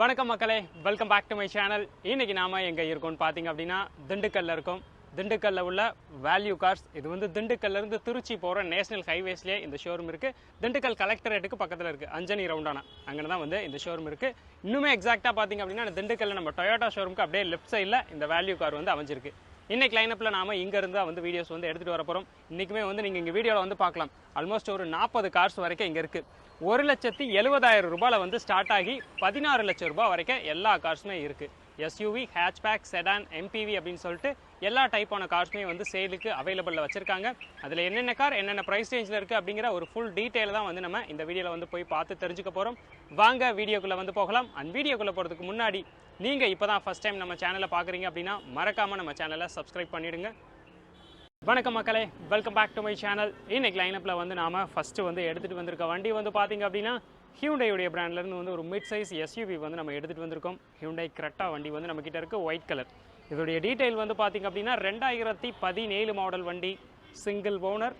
வணக்கம் மக்களே welcome back to my channel இன்னைக்கு நாம எங்கே இருக்கோம்னு பார்த்தீங்க அப்படின்னா திண்டுக்கல்ல இருக்கும். திண்டுக்கல்ல உள்ள வேல்யூ கார்ஸ் இது வந்து திண்டுக்கல்ல இருந்து திருச்சி போகிற நேஷனல் ஹைவேஸ்லேயே இந்த ஷோரூம் இருக்கு. திண்டுக்கல் கலெக்டரேட்டுக்கு பக்கத்தில் இருக்கு. அஞ்சனி ரவுண்டானா அங்கே தான் வந்து இந்த ஷோரூம் இருக்கு. இன்னுமே எக்ஸாக்டாக பார்த்தீங்க அப்படின்னா திண்டுக்கல்ல நம்ம டொயோட்டா ஷோரூமுக்கு அப்படியே லெஃப்ட் சைடில் இந்த வேல்யூ கார் வந்து அமைஞ்சிருக்கு. இன்னைக்கு லைனப்பில் நாம இங்கேருந்து தான் வந்து வீடியோஸ் வந்து எடுத்துகிட்டு வர போகிறோம் இன்னைக்குமே வந்து நீங்கள் இங்க வீடியோவில் வந்து பார்க்கலாம். ஆல்மோஸ்ட் ஒரு நாற்பது கார்ஸ் வரைக்கும் இங்கே இருக்கு. ஒரு லட்சத்தி எழுபதாயிரம் ரூபாயில வந்து ஸ்டார்ட் ஆகி பதினாறு லட்சம் ரூபாய் வரைக்கும் எல்லா கார்ஸுமே இருக்கு. எஸ்யூவி ஹேட்ச்பேக் செடான் எம்பிவி அப்படின்னு சொல்லிட்டு எல்லா டைப்பான கார்ஸுமே வந்து சேலுக்கு அவைலபிளில் வச்சிருக்காங்க. அதில் என்னென்ன கார் என்னென்ன ப்ரைஸ் ரேஞ்சில் இருக்குது அப்படிங்கிற ஒரு ஃபுல் டீட்டெயில் தான் வந்து நம்ம இந்த வீடியோவில் வந்து போய் பார்த்து தெரிஞ்சுக்க போகிறோம் வாங்க வீடியோக்குள்ளே வந்து போகலாம். அந்த வீடியோக்குள்ளே போகிறதுக்கு முன்னாடி நீங்கள் இப்போ தான் ஃபஸ்ட் டைம் நம்ம சேனலை பார்க்குறீங்க அப்படின்னா மறக்காமல் நம்ம சேனலை சப்ஸ்கிரைப் பண்ணிவிடுங்க வணக்கம் மக்களே welcome back to my channel இன்னைக்கு லைனப்பில் வந்து நாம் ஃபஸ்ட்டு வந்து எடுத்துகிட்டு வந்திருக்க வண்டி வந்து பார்த்தீங்க அப்படின்னா ஹியூண்டையுடைய பிராண்ட்லேருந்து வந்து ஒரு மிட் சைஸ் எஸ்யூவி வந்து நம்ம எடுத்துகிட்டு வந்திருக்கோம். ஹியூண்டை கரெக்டாக வண்டி வந்து நம்ம இருக்குது ஒயிட் கலர் இதோடைய டீட்டெயில் வந்து பார்த்தீங்க அப்படின்னா ரெண்டாயிரத்தி பதினேழு மாடல் வண்டி சிங்கிள் ஓனர்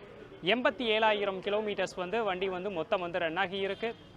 எண்பத்தி ஏழாயிரம் கிலோமீட்டர்ஸ் வந்து வண்டி வந்து மொத்தம் வந்து ரன் ஆகி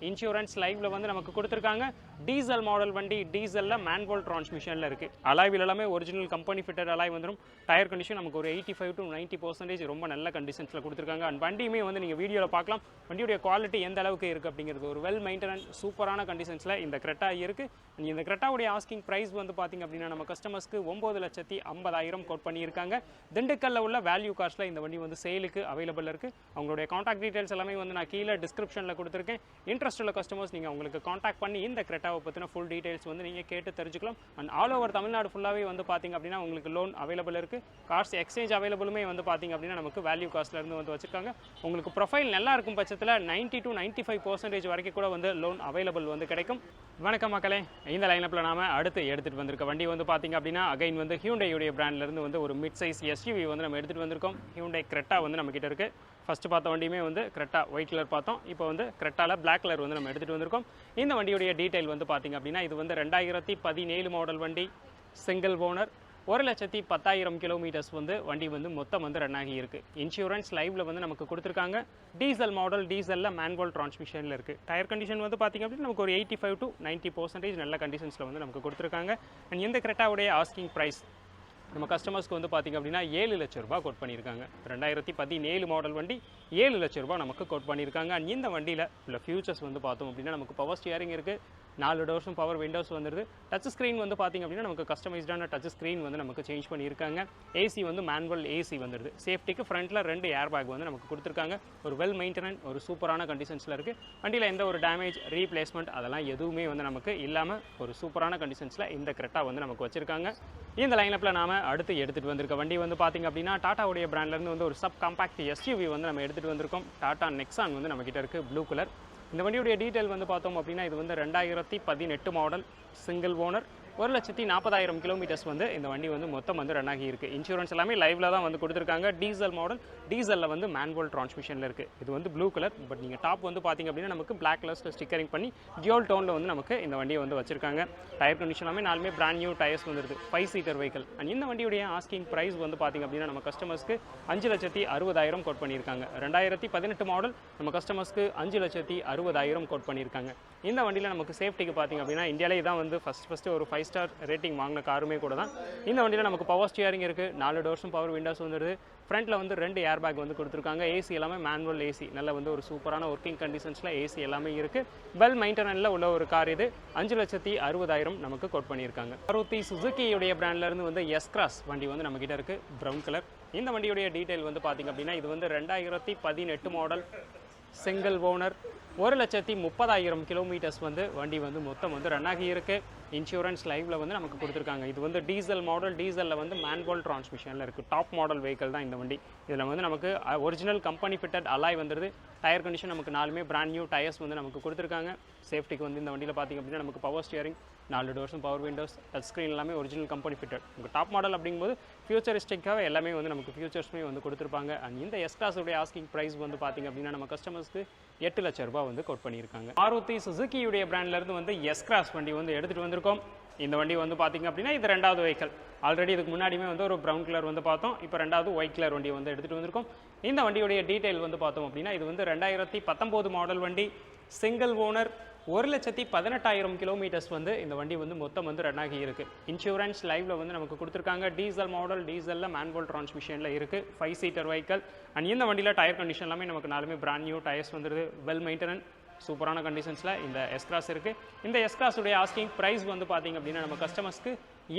இன்சூரன்ஸ் லைவ்ல வந்து நமக்கு கொடுத்துருக்காங்க. டீசல் மாடல் வண்டி டீசலில் மேன்வோல் டிரான்ஸ்மிஷனில் இருக்குது அலாய்வில் எல்லாமே ஒரிஜினல் கம்பெனி ஃபிட்டட் அலாய் வந்துடும் டயர் கண்டிஷன் நமக்கு ஒரு eighty five to ninety percentage ரொம்ப நல்ல கண்டிஷன்ஸில் கொடுத்துருக்காங்க. அண்ட் வண்டியுமே வந்து நீங்கள் வீடியோவில் பார்க்கலாம். வண்டியுடைய குவாலிட்டி எந்த அளவுக்கு இருக்குது அப்படிங்கிறது ஒரு வெல் மெயின்டெனன்ஸ் சூப்பரான கண்டிஷன்ஸில் இந்த கிரெட்டா இருக்குது And இந்த கிரெட்டாவுடைய ஆஸ்கிங் ப்ரைஸ் வந்து பார்த்தீங்க அப்படின்னா நம்ம கஸ்டமர்ஸ்க்கு ஒம்பது லட்சத்தி ஐம்பதாயிரம் கோட் பண்ணியிருக்காங்க. திண்டுக்கல்லில் உள்ள வேல்யூ கார்ஸில் இந்த வண்டி வந்து சேலுக்கு அவைலபிள் இருக்குது அவங்களுடைய காண்டாக்ட் டீடைல்ஸ் எல்லாமே வந்து நான் கீழே டிஸ்கிரிப்ஷனில் கொடுத்துருக்கேன். இன்ட்ரெஸ்ட் உள்ள கஸ்டமர்ஸ் நீங்கள் உங்களுக்கு காண்டாக்ட் பண்ணி இந்த கிரெட்டாவை பற்றின ஃபுல் டீடைல்ஸ் வந்து நீங்கள் கேட்டு தெரிஞ்சுக்கலாம். அண்ட் ஆல் ஓவர் தமிழ்நாடு ஃபுல்லாகவே வந்து பார்த்தீங்க அப்படின்னா உங்களுக்கு லோன் அவைலபிள் இருக்குது கார்ஸ் எக்ஸ்சேஞ்ச் அவைலபிளுமே வந்து பார்த்தீங்க அப்படின்னா நமக்கு வேல்யூ காஸ்ட்லேருந்து வந்து வச்சுருக்காங்க. உங்களுக்கு ப்ரொஃபைல் நல்லா இருக்கும் பட்சத்தில் 90 டு நைன்ட்டி ஃபைவ் பர்சன்டேஜ் வரைக்கும் கூட வந்து லோன் அவைலபிள் வந்து கிடைக்கும். வணக்கம் மக்களே. இந்த லைனப்பில் நாம் அடுத்து எடுத்துகிட்டு வந்திருக்க வண்டி வந்து பார்த்தீங்க அப்படின்னா அகைன் வந்து ஹியூண்டையுடைய பிராண்ட்லேருந்து வந்து ஒரு மிட் சைஸ் எஸ்யூவி வந்து நம்ம எடுத்துகிட்டு வந்திருக்கோம். ஹியூண்டை கிரெட்டா வந்து நம்மக்கிட்ட இருக்குது ஃபஸ்ட்டு பார்த்த வண்டியுமே வந்து கிரெட்டா ஒயிட் கலர் பார்த்தோம். இப்போ வந்து கிரெட்டால பிளாக் கலர் வந்து நம்ம எடுத்துகிட்டு வந்திருக்கோம். இந்த வண்டியுடைய டீடைல் வந்து பார்த்தீங்க அப்படின்னா இது வந்து ரெண்டாயிரத்தி பதினேழு மாடல் வண்டி சிங்கிள் ஓனர் ஒரு லட்சத்தி பத்தாயிரம் கிலோமீட்டர்ஸ் வந்து வண்டி வந்து மொத்தம் வந்து ரன் ஆகி இருக்கு இன்சூரன்ஸ் லைவில் வந்து நமக்கு கொடுத்துருக்காங்க. டீசல் மாடல் டீசலில் மேன்வல் டிரான்ஸ்மிஷனில் இருக்குது டயர் கண்டிஷன் வந்து பார்த்திங்க அப்படின்னா நமக்கு ஒரு eighty five to ninety percentage நல்ல கண்டிஷன்ஸில் வந்து நமக்கு கொடுத்துருக்காங்க. அண்ட் இந்த கிரெட்டாவுடைய ஆஸ்கிங் ப்ரைஸ் நம்ம கஸ்டமர்ஸ்க்கு வந்து பார்த்திங்க அப்படின்னா ஏழு லட்ச ரூபா கோட் பண்ணியிருக்காங்க. ரெண்டாயிரத்தி பதினேழு மாடல் வண்டி ஏழு லட்ச ரூபா நமக்கு கோட் பண்ணியிருக்காங்க. அண்ட் இந்த வண்டியில் உள்ள ஃபியூச்சர்ஸ் வந்து பார்த்தோம் அப்படின்னா நமக்கு பவர் ஸ்டியரிங் இருக்குது நாலு டோர்ஸும் பவர் விண்டோஸ் வந்துடுது டச் ஸ்க்ரீன் வந்து பார்த்திங்க அப்படின்னா நமக்கு கஸ்டமைஸ்டான டச் ஸ்க்ரீன் வந்து நமக்கு சேஞ்ச் பண்ணியிருக்காங்க. ஏசி வந்து மேனுவல் ஏசி வந்துடுது சேஃப்டிக்கு ஃப்ரண்ட்டில் ரெண்டு ஏர் பேக் வந்து நமக்கு கொடுத்துருக்காங்க. ஒரு வெல் மெயின்டெனன் ஒரு சூப்பரான கண்டிஷன்ஸில் இருக்குது வண்டியில் எந்த ஒரு டேமேஜ் ரீப்ளேஸ்மெண்ட் அதெல்லாம் எதுவுமே வந்து நமக்கு இல்லாமல் ஒரு சூப்பரான கண்டிஷன்ஸில் இந்த கிரெட்டா வந்து நமக்கு வச்சுருக்காங்க. இந்த லைனப்பில் நாம அடுத்து எடுத்துகிட்டு வந்திருக்க வண்டி வந்து பார்த்திங்க அப்படின்னா டாட்டாவுடைய பிராண்ட்லேருந்து வந்து ஒரு சப் காம்பாக்ட் எஸ்யூவி வந்து நம்ம எடுத்துகிட்டு வந்திருக்கோம். டாட்டா நெக்ஸான் வந்து நம்மக்கிட்ட இருக்குது ப்ளூ கலர் இந்த வண்டியுடைய டீட்டெயில் வந்து பார்த்தோம் அப்படின்னா இது வந்து ரெண்டாயிரத்தி பதினெட்டு மாடல் சிங்கிள் ஓனர் ஒரு லட்சத்தி நாற்பதாயிரம் கிலோமீட்டர்ஸ் வந்து இந்த வண்டி வந்து மொத்தம் வந்து ரன் ஆகியிருக்கு. இன்சூரன்ஸ் எல்லாமே லைவில் தான் வந்து கொடுத்துருக்காங்க. டீசல் மாடல் டீசலில் வந்து மேன்வல் டிரான்ஸ்மிஷனில் இருக்குது இது வந்து ப்ளூ கலர் பட் நீங்கள் டாப் வந்து பார்த்தீங்க அப்படின்னா நமக்கு பிளாக் கலர்ஸில் ஸ்டிக்கரிங் பண்ணி கியோல் டோனில் வந்து நமக்கு இந்த வண்டியை வந்து வச்சுருக்காங்க. டயர் கண்டிஷன் எல்லாமே நாலுமே பிராண்ட் நியூ டயர்ஸ் வந்துருக்கு ஃபைவ் சீட்டர் வெஹிக்கல் அண்ட் இந்த வண்டியுடைய ஆஸ்கிங் ப்ரைஸ் வந்து பார்த்தீங்க அப்படின்னா நம்ம கஸ்டமர்ஸ்க்கு அஞ்சு லட்சத்தி அறுபதாயிரம் கோட் பண்ணியிருக்காங்க. ரெண்டாயிரத்தி பதினெட்டு மாடல் நம்ம கஸ்டமர்ஸ்க்கு அஞ்சு லட்சத்தி அறுபதாயிரம் கோட் பண்ணியிருக்காங்க. இந்த வண்டியில் நமக்கு சேஃப்டிக்கு பார்த்தீங்க அப்படின்னா இந்தியாவிலே தான் வந்து ஃபஸ்ட் ஃபஸ்ட்டு ஒரு ஃபைவ் ஸ்டார் ரேட்டிங் வாங்கின காருமே கூட தான். இந்த வண்டியில் நமக்கு பவர் ஸ்டியரிங் இருக்குது நாலு டோர்ஸும் பவர் விண்டோஸ் வந்துடுது ஃப்ரண்ட்டில் வந்து ரெண்டு ஏர் பேக் வந்து கொடுத்துருக்காங்க. ஏசி எல்லாமே மேனுவல் ஏசி நல்ல வந்து ஒரு சூப்பரான ஒர்க்கிங் கண்டிஷன்ஸில் ஏசி எல்லாமே இருக்குது வெல் மெயின்டெனனில் உள்ள ஒரு கார் இது. அஞ்சு லட்சத்தி அறுபதாயிரம் நமக்கு கோட் பண்ணியிருக்காங்க. அறுபத்தி சுசுக்கியுடைய பிராண்ட்லேருந்து வந்து எஸ் கிராஸ் வண்டி வந்து நம்ம கிட்ட இருக்குது ப்ரௌன் கலர் இந்த வண்டியுடைய டீட்டெயில் வந்து பார்த்திங்க அப்படின்னா இது வந்து ரெண்டாயிரத்தி பதினெட்டு மாடல் சிங்கிள் ஓனர் ஒரு லட்சத்தி முப்பதாயிரம் கிலோமீட்டர்ஸ் வந்து வண்டி வந்து மொத்தம் வந்து ரன் ஆகி இன்சூரன்ஸ் லைவில் வந்து நமக்கு கொடுத்துருக்காங்க. இது வந்து டீசல் மாடல் டீசலில் வந்து மேன்வால் டிரான்ஸ்மிஷனில் இருக்குது டாப் மாடல் வெஹிக்கல் தான் இந்த வண்டி. இதில் வந்து நமக்கு ஒரிஜினல் கம்பெனி ஃபிட்டட் அலாய் வந்துடுது டயர் கண்டிஷன் நமக்கு நாலுமே பிராண்ட் நியூ டயர்ஸ் வந்து நமக்கு கொடுத்துருக்காங்க. சேஃப்டிக்கு வந்து இந்த வண்டியில் பார்த்திங்க அப்படின்னா நமக்கு பவர் ஸ்டியரிங் நாலு டோர்ஸும் பவர் விண்டோஸ் டச் ஸ்க்ரீன் எல்லாமே ஒரிஜினல் கம்பெனி ஃபிட்டட் உங்கள் டாப் மாடல் அப்படிங்கும்போது ஃபியூச்சரிஸ்டிக்காக எல்லாமே வந்து நமக்கு ஃபியூச்சர்ஸுமே வந்து கொடுத்துருப்பாங்க. அண்ட் இந்த எஸ்டாஸுடைய ஆஸ்கிங் ப்ரைஸ் வந்து பார்த்திங்க அப்படின்னா நம்ம கஸ்டமர்ஸ்க்கு எட்டு லட்ச ரூபாய் வந்து கோட் பண்ணியிருக்காங்க. மாருதி சுசுக்கியுடைய பிராண்ட்லேருந்து வந்து எஸ் கிராஸ் வண்டி வந்து எடுத்துகிட்டு வந்திருக்கோம். இந்த வண்டி வந்து பார்த்திங்க அப்படின்னா இது ரெண்டாவது வெஹிக்கல் ஆல்ரெடி இதுக்கு முன்னாடியுமே வந்து ஒரு ப்ரௌன் கலர் வந்து பார்த்தோம். இப்போ ரெண்டாவது ஒயிட் கலர் வண்டி வந்து எடுத்துகிட்டு வந்திருக்கோம். இந்த வண்டியுடைய டீட்டெயில் வந்து பார்த்தோம் அப்படின்னா இது வந்து ரெண்டாயிரத்தி பத்தொம்போது மாடல் வண்டி. சிங்கிள் ஓனர் ஒரு லட்சத்தி பதினெட்டாயிரம் கிலோமீட்டர்ஸ் வந்து இந்த வண்டி வந்து மொத்தம் வந்து ரன் ஆகி இருக்கு. இன்சூரன்ஸ் லைவ்ல வந்து நமக்கு கொடுத்துருக்காங்க. டீசல் மாடல் டீசலில் மேன்வல் டிரான்ஸ்மிஷனில் இருக்கு. ஃபைவ் சீட்டர் வெஹிக்கல் அண்ட் இந்த வண்டியில் டயர் கண்டிஷன் எல்லாமே நமக்கு நாலுமே பிராண்ட் நியூ டயர்ஸ் வந்துருது. வெல் மெயின்டெனன் சூப்பரான கண்டிஷன்ஸில் இந்த எஸ்கிராஸ் இருக்குது இந்த எஸ்கிராஸுடைய ஆஸ்கிங் ப்ரைஸ் வந்து பார்த்தீங்க அப்படின்னா நம்ம கஸ்டமர்ஸ்க்கு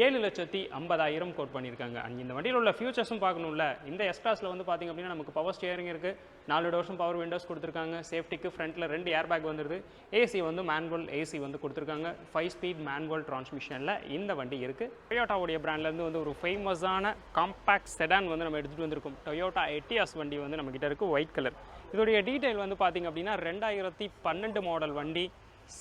ஏழு லட்சத்தி ஐம்பதாயிரம் கோட் பண்ணியிருக்காங்க. அண்ட் இந்த வண்டியில் உள்ள ஃபியூச்சர்ஸும் பார்க்கணும்ல இந்த எஸ்கிராஸில் வந்து பார்த்தீங்க அப்படின்னா நமக்கு பவர் ஸ்டியரிங் இருக்குது நாலு டோர்ஸும் பவர் விண்டோஸ் கொடுத்துருக்காங்க. சேஃப்டிக்கு ஃப்ரண்ட்டில் ரெண்டு ஏர் பேக் வந்துருது ஏசி வந்து மேன்வல் ஏசி வந்து கொடுத்துருக்காங்க. ஃபைவ் ஸ்பீட் மேன்வல் டிரான்ஸ்மிஷனில் இந்த வண்டி இருக்குது டொயோட்டாவுடைய பிராண்ட்லேருந்து வந்து ஒரு ஃபேமஸான காம்பேக்ட் செடான் வந்து நம்ம எடுத்துகிட்டு வந்திருக்கோம். டொயோட்டா எட்டியாஸ் வண்டி வந்து நம்மக்கிட்ட இருக்குது ஒயிட் கலர் இதோடைய டீட்டெயில் வந்து பார்த்தீங்க அப்படின்னா ரெண்டாயிரத்தி பன்னெண்டு மாடல் வண்டி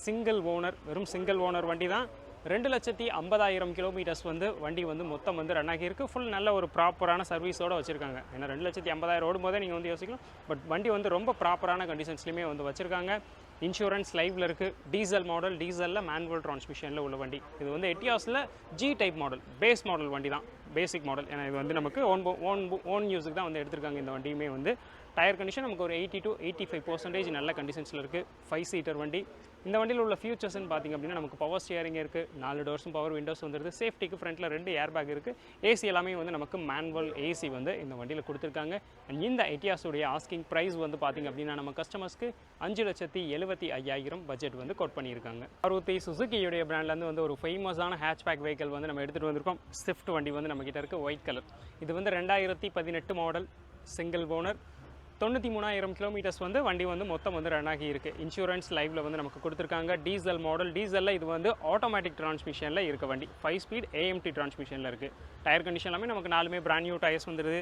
சிங்கிள் ஓனர் வெறும் சிங்கிள் ஓனர் வண்டி தான். ரெண்டு லட்சத்தி ஐம்பதாயிரம் கிலோமீட்டர்ஸ் வந்து வண்டி வந்து மொத்தம் வந்து ரன் ஆகியிருக்கு ஃபுல் நல்ல ஒரு ப்ராப்பரான சர்வீஸோடு வச்சுருக்காங்க. ஏன்னா ரெண்டு லட்சத்தி ஐம்பதாயிரம் ஓடும்போதே நீங்கள் வந்து யோசிக்கலாம். பட் வண்டி வந்து ரொம்ப ப்ராப்பரான கண்டிஷன்ஸ்லையுமே வந்து வச்சுருக்காங்க. இன்சூரன்ஸ் லைவில் இருக்குது டீசல் மாடல் டீசலில் மேனுவல் டிரான்ஸ்மிஷனில் உள்ள வண்டி. இது வந்து எட்டியாஸில் G type model base model வண்டி தான். பேசிக் மாடல் ஏன்னா இது வந்து நமக்கு ஓன் ஓன் ஓன் யூஸுக்கு தான் வந்து எடுத்திருக்காங்க இந்த வண்டியுமே வந்து. டயர் கண்டிஷன் நமக்கு ஒரு eighty to eighty five percentage நல்ல கண்டிஷன்ஸில் இருக்குது ஃபைவ் சீட்டர் வண்டி. இந்த வண்டியில் உள்ள ஃபியூச்சர்ஸ்னு பார்த்திங்க அப்படின்னா நமக்கு பவர் ஸ்டியரிங் இருக்குது நாலு டோர்ஸும் பவர் விண்டோஸ் வந்துருது. சேஃப்டிக்கு ஃப்ரண்ட்டில் ரெண்டு ஏர் பேக் இருக்குது ஏசி எல்லாமே வந்து நமக்கு மேனுவல் ஏசி வந்து இந்த வண்டியில் கொடுத்துருக்காங்க. அண்ட் இந்த ஐடியாஸுடைய ஆஸ்கிங் ப்ரைஸ் வந்து பார்த்திங்க அப்படின்னா நம்ம கஸ்டமர்ஸ்க்கு அஞ்சு லட்சத்தி எழுபத்தி ஐயாயிரம் பட்ஜெட் வந்து கோட் பண்ணியிருக்காங்க. அறுபத்தி சுசுக்கியுடைய பிராண்ட்லேருந்து வந்து ஒரு ஃபேமஸான ஹேட்ச்பேக் வெஹிக்கல் வந்து நம்ம எடுத்துகிட்டு வந்திருக்கோம். ஸ்விஃப்ட் வண்டி வந்து நம்மக்கிட்ட இருக்குது ஒயிட் கலர் இது வந்து ரெண்டாயிரத்தி பதினெட்டு மாடல் சிங்கிள் ஓனர் தொண்ணூற்றி மூணாயிரம் கிலோமீட்டர்ஸ் வந்து வண்டி வந்து மொத்தம் வந்து ரன் ஆகி இருக்குது இன்சூரன்ஸ் லைவில் வந்து நமக்கு கொடுத்துருக்காங்க. டீசல் மாடல் டீசலில் இது வந்து ஆட்டோமேட்டிக் டிரான்ஸ்மிஷனில் இருக்க வண்டி. ஃபைவ் ஸ்பீட் ஏஎம்டி டிரான்ஸ்மிஷனில் இருக்குது டயர் கண்டிஷன் எல்லாமே நமக்கு நாலுமே பிராண்ட் நியூ டயர்ஸ் வந்துருது.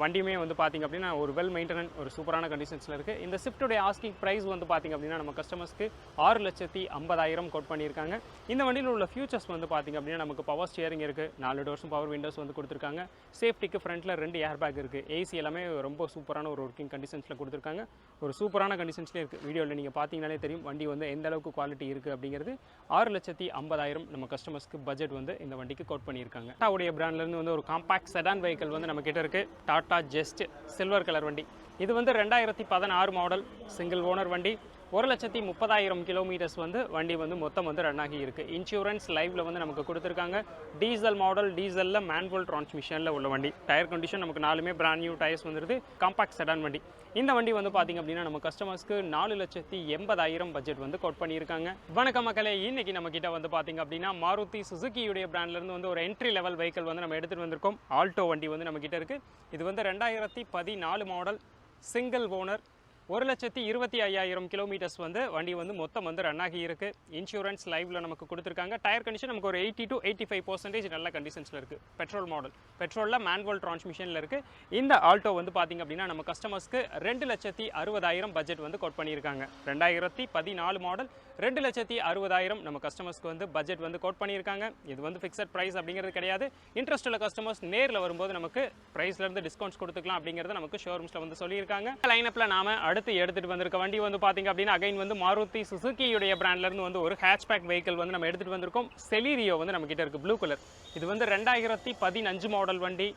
வண்டியுமே வந்து பார்த்திங்க அப்படின்னா ஒரு வெல் மெயின்டெனன் ஒரு சூப்பரான கண்டிஷன்ஸில் இருக்குது இந்த ஸ்விஃப்ட்டுடைய ஆஸ்கிங் ப்ரைஸ் வந்து பார்த்திங்க அப்படின்னா நம்ம கஸ்டமர்ஸ்க்கு ஆறு லட்சத்தி ஐம்பதாயிரம் கோட் பண்ணியிருக்காங்க. இந்த வண்டியில் உள்ள ஃபியூச்சர்ஸ் வந்து பார்த்திங்க அப்படின்னா நமக்கு பவர் ஸ்டியரிங் இருக்குது நாலு டோர்ஸும் பவர் விண்டோஸ் வந்து கொடுத்துருக்காங்க. சேஃப்டிக்கு ஃப்ரண்ட்டில் ரெண்டு ஏர் பேக் இருக்குது ஏசி எல்லாமே ரொம்ப சூப்பரான ஒரு ஒர்க்கிங் கண்டிஷன்ஸில் கொடுத்துருக்காங்க. ஒரு சூப்பரான கண்டிஷன்ஸ்லேயே இருக்குது வீடியோவில் நீங்கள் பார்த்தீங்கனாலே தெரியும் வண்டி வந்து எந்த அளவுக்கு குவாலிட்டி இருக்குது அப்படிங்கிறது. ஆறு லட்சத்தி ஐம்பதாயிரம் நம்ம கஸ்டமர்ஸ்க்கு பட்ஜெட் வந்து இந்த வண்டிக்கு கோட் பண்ணியிருக்காங்க. டாவுடைய பிராண்ட்லேருந்து வந்து ஒரு காம்பாக்ட் செடான் வெஹிக்கல் வந்து நம்ம கிட்ட இருக்குது டாடா ஜெஸ்ட் சில்வர் கலர் வண்டி. இது வந்து ரெண்டாயிரத்தி பதினாறு மாடல் சிங்கிள் ஓனர் வண்டி. ஒரு லட்சத்தி முப்பதாயிரம் கிலோமீட்டர்ஸ் வந்து வண்டி வந்து மொத்தம் வந்து ரன் ஆகி இருக்குது இன்சூரன்ஸ் லைவில் வந்து நமக்கு கொடுத்துருக்காங்க. டீசல் மாடல் டீசலில் மேன்வல் டிரான்ஸ்மிஷனில் உள்ள வண்டி. டயர் கண்டிஷன் நமக்கு நாலுமே பிராண்ட் நியூ டயர்ஸ் வந்துருது. காம்பாக்ட் செடான் வண்டி. இந்த வண்டி வந்து பார்த்திங்க அப்படின்னா நம்ம கஸ்டமர்ஸ்க்கு நாலு லட்சத்தி எண்பதாயிரம் பட்ஜெட் வந்து கோட் பண்ணியிருக்காங்க. வணக்கம் மக்களே இன்னைக்கு நம்ம கிட்ட வந்து பார்த்திங்க அப்படின்னா மாருதி சுசுக்கியுடைய பிராண்ட்லேருந்து வந்து ஒரு என்ட்ரி லெவல் வெஹிக்கல் வந்து நம்ம எடுத்துகிட்டு வந்திருக்கோம். ஆல்டோ வண்டி வந்து நம்ம கிட்ட இருக்குது இது வந்து ரெண்டாயிரத்தி பதினாலு மாடல் சிங்கிள் ஓனர் ஒரு லட்சத்தி இருபத்தி ஐயாயிரம் கிலோமீட்டர்ஸ் வந்து வண்டி வந்து மொத்தம் வந்து ரன் ஆகி இருக்கு. இன்சூரன்ஸ் லைவ்ல நமக்கு கொடுத்துருக்காங்க. டயர் கண்டிஷன் நமக்கு ஒரு eighty to eighty five percentage நல்ல கண்டிஷன்ஸில் இருக்கு. பெட்ரோல் மாடல் பெட்ரோலில் மேனுவல் டிரான்ஸ்மிஷனில் இருக்கு. இந்த ஆல்டோ வந்து பார்த்திங்க அப்படின்னா நம்ம கஸ்டமர்ஸ்க்கு ரெண்டு லட்சத்தி அறுபதாயிரம் பட்ஜெட் வந்து கோட் பண்ணியிருக்காங்க. ரெண்டாயிரத்தி பதினாலு மாடல் ரெண்டு லட்சத்தி அறுபதாயிரம் நம்ம கஸ்டமர்ஸ்க்கு வந்து பட்ஜெட் வந்து கோட் பண்ணியிருக்காங்க. இது வந்து ஃபிக்ஸட் ப்ரைஸ் அப்படிங்கிறது கிடையாது. இன்ட்ரெஸ்ட் உள்ள கஸ்டமர்ஸ் நேரில் வரும்போது நமக்கு ப்ரைஸ்லேருந்து டிஸ்கவுண்ட்ஸ் கொடுத்துக்கலாம் அப்படிங்கிறத நமக்கு ஷோரூம்ஸில் வந்து சொல்லியிருக்காங்க. லைனப்பில் நாம அடுத்து எடுத்துகிட்டு வந்திருக்க வண்டி வந்து பார்த்தீங்க அப்படின்னா அகைன் வந்து மாருதி சுசுக்கியுடைய பிராண்ட்லேருந்து வந்து ஒரு ஹேட்ச்பேக் வெஹிக்கிள் வந்து நம்ம எடுத்துகிட்டு வந்திருக்கோம். செலீரியோ வந்து நம்ம இருக்குது ப்ளூ கலர் இது வந்து ரெண்டாயிரத்தி பதினஞ்சு மாடல் வண்டி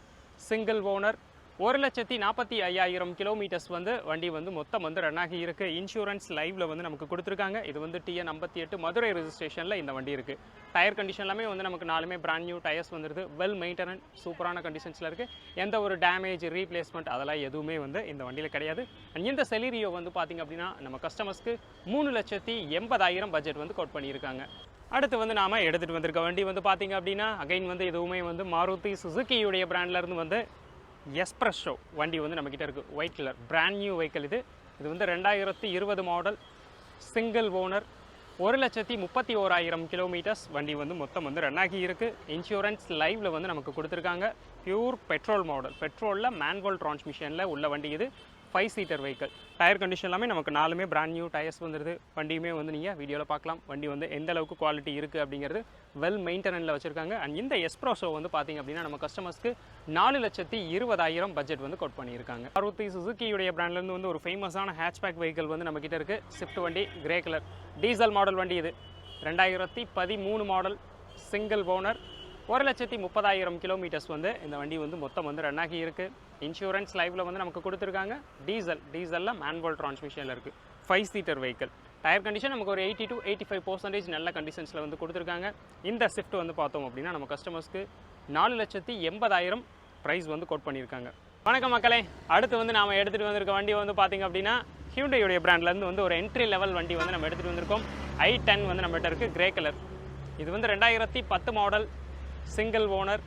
சிங்கிள் ஓனர் ஒரு லட்சத்தி நாற்பத்தி ஐயாயிரம் கிலோமீட்டர்ஸ் வந்து வண்டி வந்து மொத்தம் வந்து ரன் ஆகி இருக்கு. இன்சூரன்ஸ் லைவ்ல வந்து நமக்கு கொடுத்துருக்காங்க. இது வந்து டிஎன் ஐம்பத்தி எட்டு மதுரை ரெஜிஸ்ட்ரேஷனில் இந்த வண்டி இருக்கு. டயர் கண்டிஷன் எல்லாமே வந்து நமக்கு நாலுமே பிராண்ட் நியூ டயர்ஸ் வந்துருது. வெல் மெயின்டெனன் சூப்பரான கண்டிஷன்ஸில் இருக்கு. எந்த ஒரு டேமேஜ் ரீப்ளேஸ்மெண்ட் அதெல்லாம் எதுவுமே வந்து இந்த வண்டியில் கிடையாது. அண்ட் இந்த செலீரியோ வந்து பார்த்தீங்க அப்படின்னா நம்ம கஸ்டமர்ஸ்க்கு மூணு லட்சத்தி எண்பதாயிரம் பட்ஜெட் வந்து கோட் பண்ணியிருக்காங்க. அடுத்து வந்து நாம எடுத்துகிட்டு வந்திருக்க வண்டி வந்து பார்த்திங்க அப்படின்னா அகைன் வந்து எதுவுமே வந்து மாருதி சுசுக்கியுடைய பிராண்ட்ல இருந்து வந்து எஸ்ப்ரெஷோ வண்டி வந்து நம்மக்கிட்ட இருக்குது white colour brand new vehicle இது. இது வந்து ரெண்டாயிரத்தி இருபது மாடல் சிங்கிள் ஓனர் ஒரு லட்சத்தி முப்பத்தி ஓராயிரம் கிலோமீட்டர்ஸ் வண்டி வந்து மொத்தம் வந்து ரன் ஆகி இருக்குது இன்சூரன்ஸ் லைவில் வந்து நமக்கு கொடுத்துருக்காங்க. பியூர் பெட்ரோல் மாடல் பெட்ரோலில் மேன்வல் டிரான்ஸ்மிஷனில் உள்ள வண்டி இது. Five seater vehicle tyre condition எல்லாமே நமக்கு நாலுமே பிராண்ட் நியூ டயர்ஸ் வந்துருது. வண்டியுமே வந்து நீங்கள் வீடியோவில் பார்க்கலாம். வண்டி வந்து எந்த அளவுக்கு குவாலிட்டி இருக்குது அப்படிங்கிறது வெல் மெயின்டெனனில் வச்சுருக்காங்க. அண்ட் இந்த எஸ்ப்ரோஸோ வந்து பார்த்தீங்க அப்படின்னா நம்ம கஸ்டமர்ஸ்க்கு நாலு லட்சத்தி இருபதாயிரம் பட்ஜெட் வந்து கோட் பண்ணியிருக்காங்க. அறுபத்தி சுசுக்கியுடைய பிராண்ட்லேருந்து வந்து ஒரு ஃபேமஸான ஹேட்ச்பேக் வெஹிக்கல் வந்து நம்மக்கிட்ட இருக்குது ஸ்விஃப்ட் வண்டி கிரே கலர் டீசல் மாடல் வண்டி இது. ரெண்டாயிரத்தி பதிமூணு மாடல் சிங்கிள் ஓனர் ஒரு லட்சத்தி முப்பதாயிரம் கிலோமீட்டர்ஸ் வந்து இந்த வண்டி வந்து மொத்தம் வந்து ரன் ஆகி இருக்குது இன்சூரன்ஸ் லைவில் வந்து நமக்கு கொடுத்துருக்காங்க. டீசல் டீசலில் மேன்வல் டிரான்ஸ்மிஷனில் இருக்குது five seater vehicle tyre condition நமக்கு ஒரு eighty to eighty five percentage நல்ல கண்டிஷன்ஸில் வந்து கொடுத்துருக்காங்க. இந்த ஷிஃப்ட் வந்து பார்த்தோம் அப்படின்னா நம்ம கஸ்டமர்ஸ்க்கு நாலு லட்சத்தி எண்பதாயிரம் ப்ரைஸ் வந்து கோட் பண்ணியிருக்காங்க. வணக்கம் மக்களே. அடுத்து வந்து நாம் எடுத்துகிட்டு வந்திருக்க வண்டி வந்து பார்த்திங்க அப்படின்னா ஹியூண்டையுடைய பிராண்ட்லேருந்து வந்து ஒரு என்ட்ரி லெவல் வண்டி வந்து நம்ம எடுத்துகிட்டு வந்திருக்கோம். ஐ டென் வந்து நம்மகிட்ட இருக்குது கிரே கலர் இது வந்து ரெண்டாயிரத்தி பத்து மாடல் சிங்கிள் ஓனர்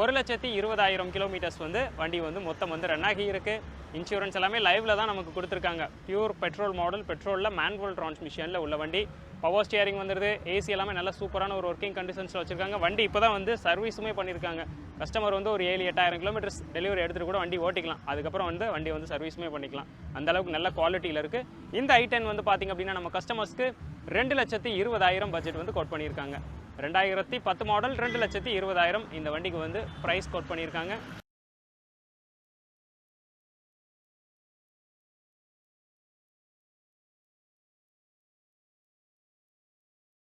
ஒரு லட்சத்தி இருபதாயிரம் கிலோமீட்டர்ஸ் வந்து வண்டி வந்து மொத்தம் வந்து ரன் ஆகி இருக்குது இன்சூரன்ஸ் எல்லாமே லைவில் தான் நமக்கு கொடுத்துருக்காங்க. பியூர் பெட்ரோல் மாடல் பெட்ரோலில் மேன்வல் டிரான்ஸ்மிஷனில் உள்ள வண்டி. பவர் ஸ்டியரிங் வந்துருது. ஏசி எல்லாமே நல்ல சூப்பரான ஒரு ஒர்க்கிங் கண்டிஷன்ஸில் வச்சுருக்காங்க. வண்டி இப்போ தான் வந்து சர்வீஸுமே பண்ணியிருக்காங்க கஸ்டமர் வந்து ஒரு ஏழு எட்டாயிரம் கிலோமீட்டர்ஸ் டெலிவரி எடுத்துகிட்டு கூட வண்டி ஓட்டிக்கலாம். அதுக்கப்புறம் வந்து வண்டி வந்து சர்வீஸுமே பண்ணிக்கலாம். அந்தளவுக்கு நல்ல குவாலிட்டியில் இருக்குது இந்த ஐ டென் வந்து பார்த்திங்க அப்படின்னா நம்ம கஸ்டமர்ஸ்க்கு ரெண்டு லட்சத்தி இருபதாயிரம் பட்ஜெட் வந்து கோட் பண்ணியிருக்காங்க. ரெண்டாயிரத்தி பத்து மாடல் ரெண்டு லட்சத்தி இருபதாயிரம் இந்த வண்டிக்கு வந்து ப்ரைஸ் கோட் பண்ணியிருக்காங்க.